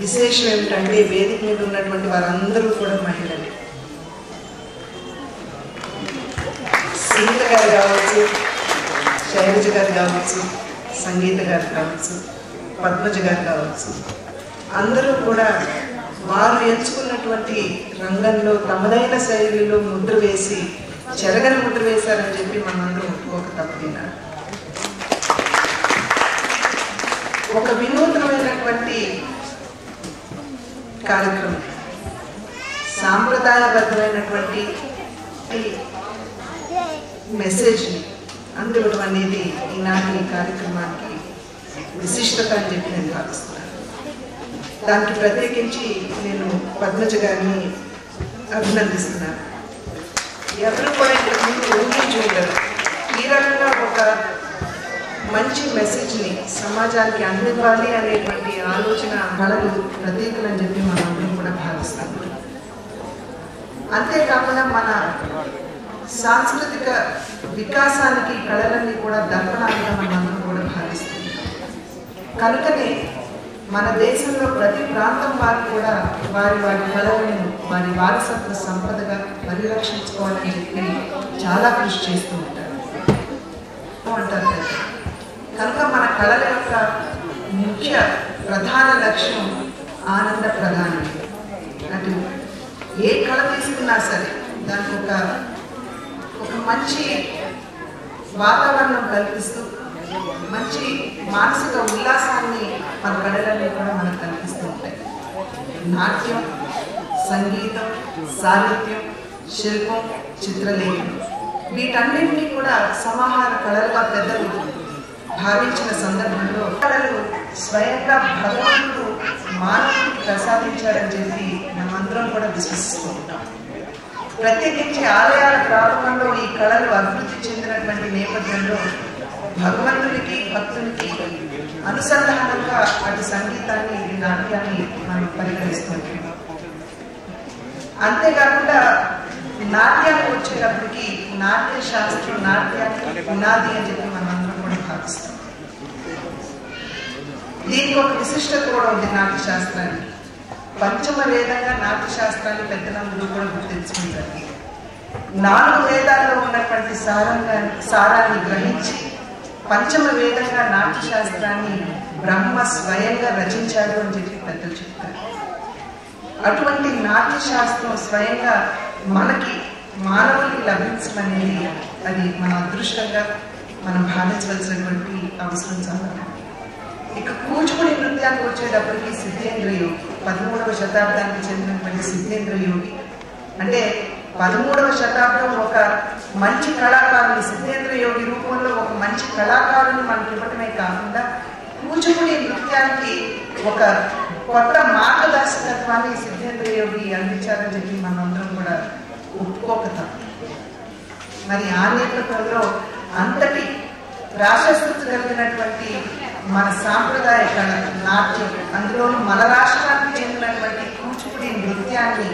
విశేషం ఏమిటంటే వేదిక మీద ఉన్నటువంటి వారందరూ కూడా మహిళలే. సీత గారు కావచ్చు శైలజ గారు కావచ్చు సంగీత గారు కావచ్చు పద్మజ గారు కావచ్చు అందరూ కూడా వారు ఎంచుకున్నటువంటి రంగంలో తమదైన శైలిలో ముద్ర వేసి చెరగని ముద్ర వేశారని చెప్పి మనందరం ఒప్పుకోక తప్పదినా ఒక వినూత్నమైనటువంటి కార్యక్రమం. సాంప్రదాయబద్ధమైనటువంటి మెసేజ్ మెసేజ్ని అందివ్వడం అనేది ఈనాటి ఈ కార్యక్రమానికి విశిష్టత అని చెప్పి నేను భావిస్తున్నాను. దానికి ప్రత్యేకించి నేను పద్మజ గారిని అభినందిస్తున్నాను. ఎవరు కూడా ఇంతకు ముందు ఊహించి ఉండరు ఈ రకంగా ఒక మంచి మెసేజ్ని సమాజానికి అందివ్వాలి అనేటువంటి ఆలోచన కళలు ప్రత్యేకలని చెప్పి మనందరం కూడా భావిస్తాం. అంతేకాకుండా మన సాంస్కృతిక వికాసానికి కళలన్నీ కూడా దర్పణాలుగా మనందరం కూడా భావిస్తుంది కనుకనే మన దేశంలో ప్రతి ప్రాంతం వారు కూడా వారి వారి కళలను వారి వారసత్వ సంపదగా పరిరక్షించుకోవాలని చెప్పి చాలా కృషి చేస్తూ ఉంటారు. ఉంటారు కదా కళల యొక్క ముఖ్య ప్రధాన లక్ష్యం ఆనంద ప్రధానం. అటు ఏ కళ తీసుకున్నా సరే దానికి ఒక ఒక మంచి వాతావరణం కల్పిస్తూ మంచి మానసిక ఉల్లాసాన్ని మన కళలన్నీ కూడా మనకు కల్పిస్తూ ఉంటాయి. నాట్యం సంగీతం సాహిత్యం శిల్పం చిత్రలేఖనం వీటన్నింటినీ కూడా సమాహార కళలుగా పెద్దలు భావించిన సందర్భంలో కళలు స్వయంగా భగవంతుడు మానవుడికి ప్రసాదించారని చెప్పి మనమందరం కూడా విశ్వసిస్తూ ఉంటాం. ప్రత్యేకించి ఆలయాల ప్రారంభంలో ఈ కళలు అభివృద్ధి చెందినటువంటి నేపథ్యంలో భగవంతునికి భక్తునికి అనుసంధానంగా అటు సంగీతాన్ని నాట్యాన్ని మనం పరిగణిస్తుంటాం అంతేకాకుండా నాట్యానికి వచ్చేటప్పటికి నాట్య శాస్త్రం నాట్యానికి పునాది అని చెప్పి మనం దీనికి ఒక విశిష్టత కూడా ఉంది నాట్యశాస్త్రానికి పంచమ వేదంగా నాట్య శాస్త్రాన్ని పెద్దలందరూ కూడా గుర్తించుకుంటారు. నాలుగు వేదాల్లో ఉన్నటువంటి సారంగా సారాన్ని గ్రహించి పంచమ వేదంగా నాట్య శాస్త్రాన్ని బ్రహ్మ స్వయంగా రచించాడు అని చెప్పి పెద్దలు చెప్తారు. అటువంటి నాట్యశాస్త్రం స్వయంగా మనకి మానవులకి లభించమనేది అది మన అదృష్టంగా మనం భావించవలసినటువంటి అవసరం చాలా. ఇక కూచిపూడి నృత్యానికి వచ్చేటప్పటికి సిద్ధేంద్ర యోగి. పదమూడవ శతాబ్దానికి చెందినటువంటి సిద్ధేంద్ర యోగి. అంటే పదమూడవ శతాబ్దం ఒక మంచి కళాకారుని సిద్ధేంద్ర యోగి రూపంలో ఒక మంచి కళాకారుని మనకి ఇవ్వటమే కాకుండా కూచిపూడి నృత్యానికి ఒక కొత్త మార్గదర్శకత్వాన్ని సిద్ధేంద్ర యోగి అందించారని చెప్పి మనందరం కూడా ఒప్పుకోక మరి ఆ నేపథ్యంలో అంతటి ప్రాశస్త్యత కలిగినటువంటి మన సాంప్రదాయ కళ నాట్యం అందులోనూ మన రాష్ట్రానికి చెందినటువంటి కూచిపూడి నృత్యాన్ని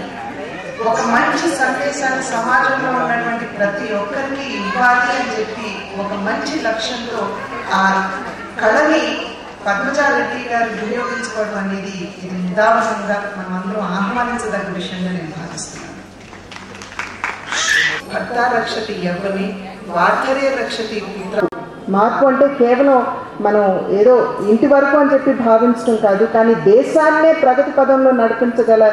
ఒక మంచి సందేశాన్ని సమాజంలో ఉన్నటువంటి ప్రతి ఒక్కరికి ఇవ్వాలి అని చెప్పి ఒక మంచి లక్ష్యంతో ఆ కళని పద్మజారెడ్డి గారు వినియోగించుకోవడం అనేది ఇది నిదావనంగా మనం అందరం ఆహ్వానించదగ్గ విషయంగా నేను భావిస్తున్నాను. భర్త రక్షతి వార్ధరే రక్షతి మార్పు అంటే కేవలం మనం ఏదో ఇంటి వరకు అని చెప్పి భావించడం కాదు కానీ దేశాన్నే ప్రగతి పదంలో నడిపించగల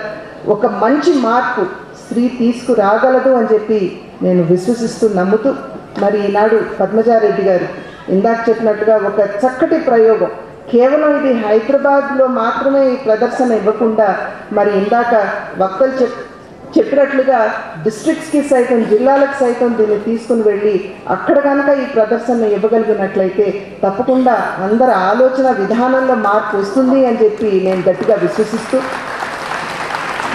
ఒక మంచి మార్పు స్త్రీ తీసుకురాగలదు అని చెప్పి నేను విశ్వసిస్తూ నమ్ముతూ మరి ఈనాడు పద్మజారెడ్డి గారు ఇందాక చెప్పినట్టుగా ఒక చక్కటి ప్రయోగం. కేవలం ఇది హైదరాబాద్లో మాత్రమే ఈ ప్రదర్శన ఇవ్వకుండా మరి ఇందాక వక్తలు చెప్ చెప్పినట్లుగా డిస్ట్రిక్ట్స్కి సైతం జిల్లాలకు సైతం దీన్ని తీసుకుని వెళ్ళి అక్కడ కనుక ఈ ప్రదర్శన ఇవ్వగలిగినట్లయితే తప్పకుండా అందరి ఆలోచన విధానంలో మార్పు వస్తుంది అని చెప్పి నేను గట్టిగా విశ్వసిస్తూ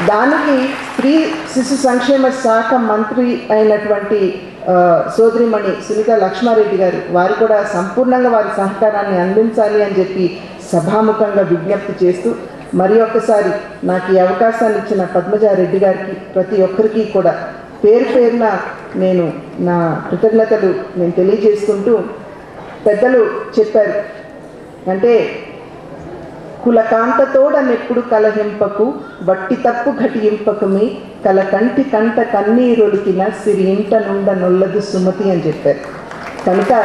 దానికి స్త్రీ శిశు సంక్షేమ శాఖ మంత్రి అయినటువంటి సోదరిమణి సునీత లక్ష్మారెడ్డి గారు వారు కూడా సంపూర్ణంగా వారి సహకారాన్ని అందించాలి అని చెప్పి సభాముఖంగా విజ్ఞప్తి చేస్తూ మరి ఒకసారి నాకు ఈ అవకాశాన్ని ఇచ్చిన పద్మజారెడ్డి గారికి ప్రతి ఒక్కరికి కూడా పేరు పేరున నేను నా కృతజ్ఞతలు నేను తెలియజేసుకుంటూ పెద్దలు చెప్పారు. అంటే కులకాంతతోడనెప్పుడు కలహింపకు బట్టి తప్పు ఘటింపకమి కల కంటి కంట కన్నీరొలికిన సిరి ఇంట నుండ నొల్లదు సుమతి అని చెప్పారు. కనుక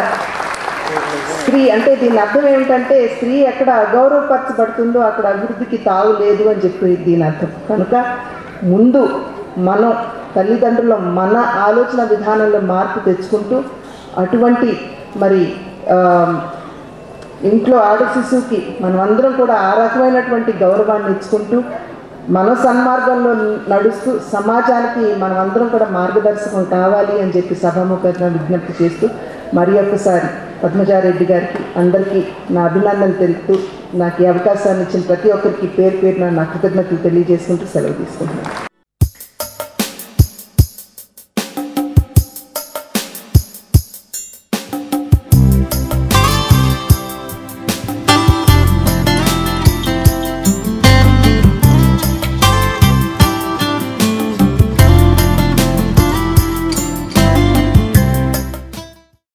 స్త్రీ అంటే దీని అర్థం ఏమిటంటే స్త్రీ ఎక్కడ అగౌరవపరచబడుతుందో అక్కడ అభివృద్ధికి తావు లేదు అని చెప్పి దీని అర్థం. కనుక ముందు మనం తల్లిదండ్రుల మన ఆలోచన విధానంలో మార్పు తెచ్చుకుంటూ అటువంటి మరి ఇంట్లో ఆడ శిశువుకి మనం అందరం కూడా ఆ రకమైనటువంటి గౌరవాన్ని ఇచ్చుకుంటూ మన సన్మార్గంలో నడుస్తూ సమాజానికి మనం అందరం కూడా మార్గదర్శకం కావాలి అని చెప్పి సభాముఖంగా విజ్ఞప్తి చేస్తూ మరి ఒక్కసారి పద్మజారెడ్డి గారికి అందరికీ నా అభినందన తెలుపుతూ నాకు ఈ అవకాశాన్ని ఇచ్చిన ప్రతి ఒక్కరికి పేరు పేరున నా కృతజ్ఞతలు తెలియజేసుకుంటూ సెలవు తీసుకుంటున్నాను.